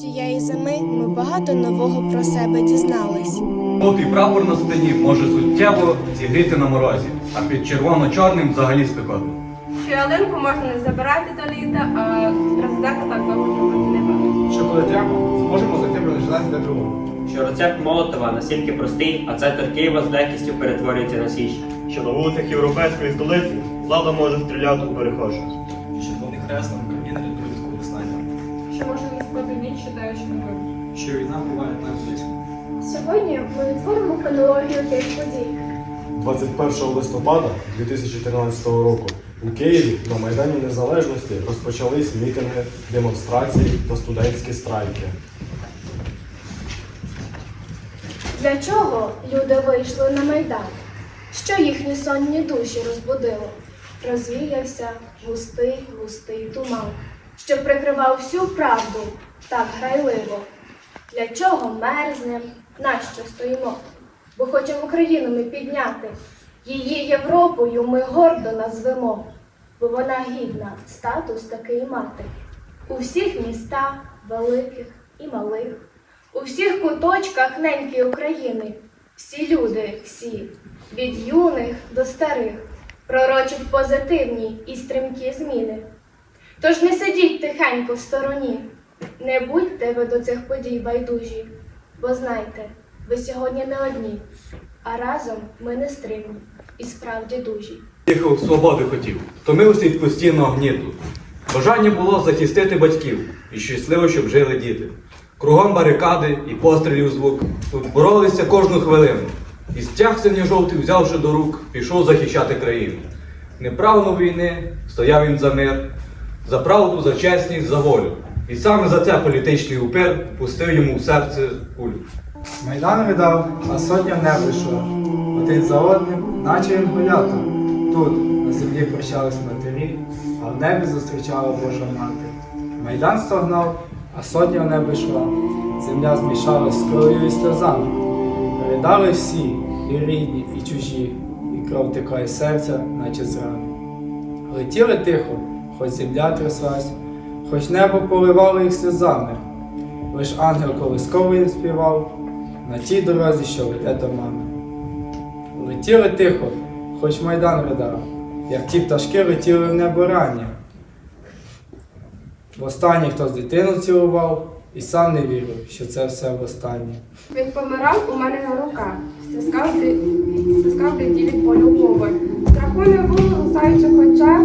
Тієї зими ми багато нового про себе дізнались. Жовтий прапор на спині може суттєво зігріти на морозі, а під червоно-чорним взагалі спекотно. Що ялинку можна не забирати до літа, а президента так довго робити не варто. Що коли треба, зможемо зайти бронежилети для другого. що рецепт Молотова настільки простий, а центр Києва з легкістю перетворюється на січ. що на вулицях європейської столиці влада може стріляти у перехожих. Червоний хрест на Сьогодні ми відтворимо хронологію тих подій. 21 листопада 2013 року у Києві на Майдані Незалежності розпочались мітинги, демонстрації та студентські страйки. Для чого люди вийшли на майдан? Що їхні сонні душі розбудило? Розвіявся густий, густий туман, що прикривав всю правду так грайливо. Для чого мерзнем, нащо стоїмо? Бо хочемо Україну ми підняти, її Європою ми гордо назвемо, бо вона гідна статус такий мати. У всіх містах, великих і малих, у всіх куточках неньки України, всі люди, всі, від юних до старих, пророчать позитивні і стрімкі зміни. Тож не сидіть тихенько в стороні, не будьте ви до цих подій байдужі, бо знайте, ви сьогодні не одні, а разом ми не стримні і справді дужі. Їхав свободи хотів, втомився від постійного гніту. Бажання було захистити батьків і щасливо, щоб жили діти. Кругом барикади і пострілів звук. Тут боролися кожну хвилину. І стяг синьо-жовтий, взявши до рук, пішов захищати країну. Не прагнув війни, стояв він за мир, за правду, за чесність, за волю. І саме за це політичний упир пустив йому в серце кулю. Майдан видав, а сотня не прийшла. Один за одним, наче він гулято. Тут на землі прощались матері, а в небі зустрічала Божа мати. Майдан стогнав, а сотня в небо. Земля змішалась з кров'ю і сльозами. Ридали всі, і рідні, і чужі, і кров текла із серця, наче з рани. Летіли тихо, хоч земля тряслась, хоч небо поливало їх сльозами. Лиш ангел колисковий їм співав на тій дорозі, що веде до мами. Летіли тихо, хоч майдан видав, як ті пташки летіли в небо ранні. Востаннє хтось дитину цілував і сам не вірив, що це все востаннє. Він помирав у мене на руках, стискав ти- стискав ти від болю. Страху не було у зайчих очах,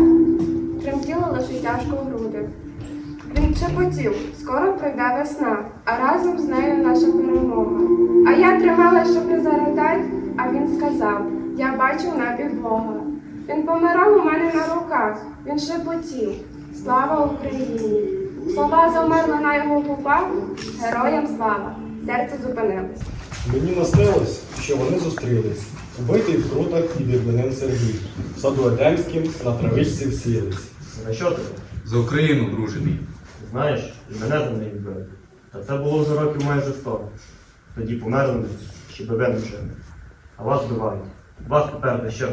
Він шепотів, скоро прийде весна, а разом з нею наша перемога. А я тримала, щоб не заридать, а він сказав: Я бачу в небі Бога. Він помирав у мене на руках, він шепотів. Слава Україні! Слова замерли на його губах, героям слава, серце зупинилось. Мені наснилось, що вони зустрілись, убитий в крутах і біблинин Сергій, в саду Едемським на травичці всілись. На що ти? За Україну, друже мій. Знаєш, і мене за неї вбили. Та це було вже років майже сто. Тоді померли, ви не жили. А вас вбивають. Вас тепер за що?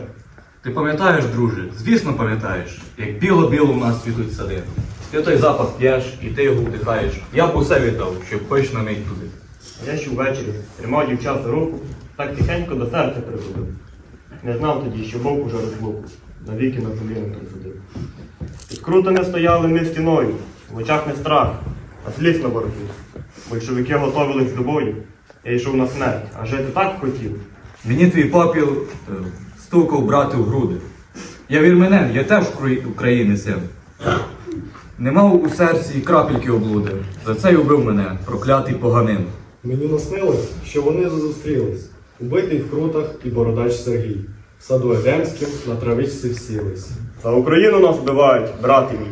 Ти пам'ятаєш, друже, звісно пам'ятаєш, як біло-біло у нас цвітуть сади. Ти той запах п'єш і ти його вдихаєш. Я б усе віддав, щоб хоч на мить туди. А я ще ввечері тримав дівчат за руку, так тихенько до серця прикутив. Не знав тоді, що Бог уже розлуку, навіки на землі не присудив. Крутами стояли ми стіною, в очах не страх, а сліз на бороді. Большевики готовились до бою, я йшов на смерть, а жити так хотів. Мені твій попіл е, стукав брати в груди. Я вірменен, я теж Украї- України син. Не мав у серці і крапельки облуди. За це й убив мене, проклятий поганин. Мені наснилось, що вони зустрілись, убитий в крутах і бородач Сергій, в саду Едемським на травичці всілись. За Україну нас вбивають, брати мій.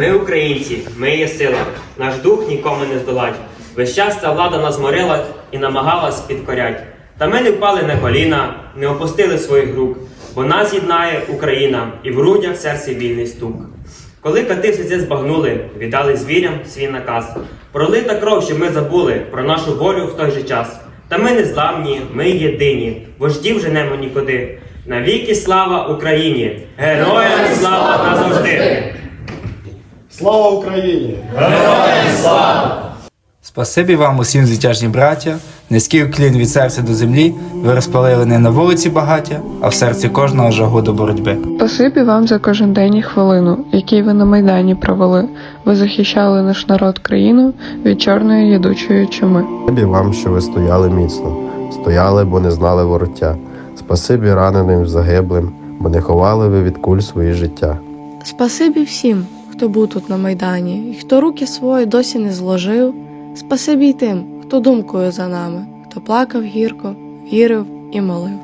Ми українці, ми є сила, наш дух нікому не здолать. Весь час ця влада нас морила і намагалась підкорять. Та ми не впали на коліна, не опустили своїх рук, бо нас єднає Україна і в грудях серці вільний стук. Коли кати все збагнули, віддали звірям свій наказ. Пролита кров, що ми забули про нашу волю в той же час. Та ми не зламні, ми єдині, вождів женемо нікуди. Навіки слава Україні! Героям слава назавжди! Слава Україні! Героям слава! Спасибі вам усім звитяжні браття, низький уклін від серця до землі, ви розпалили не на вулиці багаття, а в серці кожного жагу до боротьби. Спасибі вам за кожен день і хвилину, який ви на Майдані провели. Ви захищали наш народ країну від чорної ядучої чуми. Спасибі вам, що ви стояли міцно, стояли, бо не знали вороття. Спасибі раненим, загиблим, бо не ховали ви від куль свої життя. Спасибі всім, хто був тут на Майдані, і хто руки свої досі не зложив. Спасибі й тим, хто думкою за нами, хто плакав гірко, вірив і молив.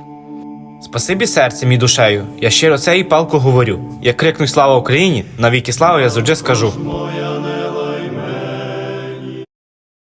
Спасибі серцем і душею, я щиро це і палко говорю. Як крикну слава Україні, навіки слава я завжди скажу.